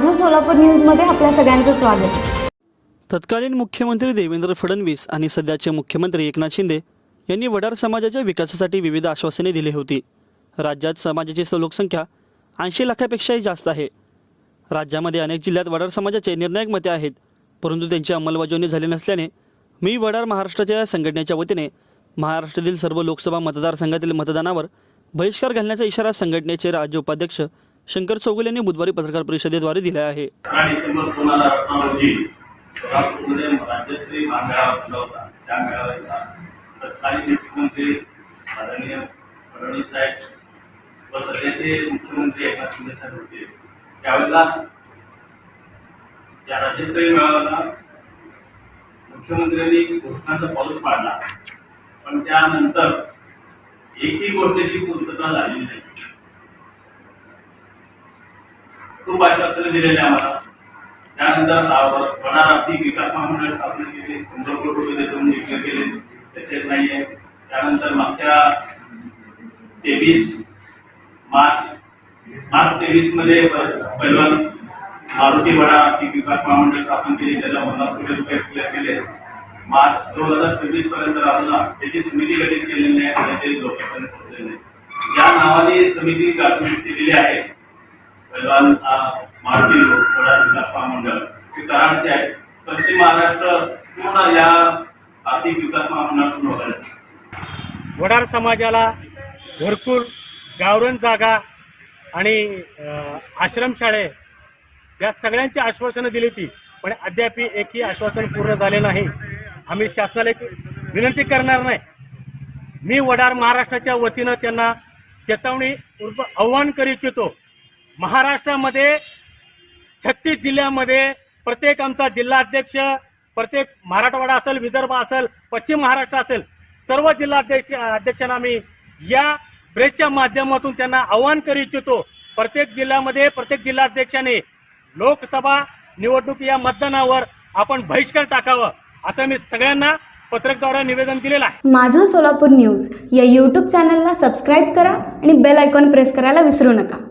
माझं सोलापूर न्यूजमध्ये आपल्या सगळ्यांचं स्वागत. तत्कालीन मुख्यमंत्री देवेंद्र फडणवीस आणि सध्याचे मुख्यमंत्री एकनाथ शिंदे यांनी वडार समाजाच्या विकासासाठी विविध आश्वासने दिली होती. राज्यात समाजाची लोकसंख्या ऐंशी लाखापेक्षाही जास्त आहे. राज्यामध्ये अनेक जिल्ह्यात वडार समाजाचे निर्णायक मते आहेत परंतु त्यांची अंमलबजावणी झाली नसल्याने मी वडार महाराष्ट्राच्या या संघटनेच्या वतीने महाराष्ट्रातील सर्व लोकसभा मतदारसंघातील मतदानावर बहिष्कार घालण्याचा इशारा संघटनेचे राज्य उपाध्यक्ष शंकर चौगुल यांनी बुधवारी पत्रकार परिषदेद्वारे दिला आहे. व सध्याचे मुख्यमंत्री एकनाथ शिंदे साहेब होते. त्यावेळेला या राज्यस्तरीय मेळाव्याला मुख्यमंत्र्यांनी घोषणाचा पाऊस पाडला. पण त्यानंतर एकही गोष्टीची पूर्तता झालेली नाही. खूप आश्वासने दिलेले आम्हाला. त्यानंतर आ- वडार आर्थिक विकास महामंडळ स्थापन केले चंद्रपूर रुपये निश्चित केले त्याचे नाहीये त्यानंतर मागच्या तेवीस मार्च मार्च तेवीसमध्ये पहिलवान मारुती वडा आर्थिक विकास महामंडळ स्थापन केले त्याला पन्नास कोटी रुपये क्लिअर केले. मार्च दोन हजार चोवीसपर्यंत राहिला. त्याची समिती गठीत केलेली नाही आणि ते लोकांपर्यंत या नावाने समिती गठीत केलेली आहे. पहिलवान आ, मारुती वडा विकास महामंडळ हे कराडचे आहे पश्चिम महाराष्ट्र पूर्ण या आर्थिक विकास महामंडळातून वगैरे वडार समाजाला भरपूर गावरण जागा आणि आश्रमशाळे या सगळ्यांची आश्वासनं दिली होती पण अद्याप एकही आश्वासन पूर्ण झाले नाही. आम्ही शासनाला एक विनंती करणार नाही. मी वडार महाराष्ट्राच्या वतीनं त्यांना चेतावणी आव्हान करू इच्छितो. महाराष्ट्रामध्ये छत्तीस जिल्ह्यामध्ये प्रत्येक आमचा जिल्हाध्यक्ष प्रत्येक मराठवाडा असेल विदर्भ असेल पश्चिम महाराष्ट्र असेल सर्व जिल्हाध्यक्ष अध्यक्षांना आम्ही या ब्रेकच्या माध्यमातून त्यांना आव्हान करू इच्छितो. प्रत्येक जिल्ह्यामध्ये प्रत्येक जिल्हाध्यक्षाने लोकसभा निवडणूक या मतदानावर आपण बहिष्कार टाकावं असं मी सगळ्यांना पत्रकद्वारा निवेदन दिलेलं आहे. माझं सोलापूर न्यूज या यूट्यूब चॅनलला सबस्क्राईब करा आणि बेल आयकॉन प्रेस करायला विसरू नका.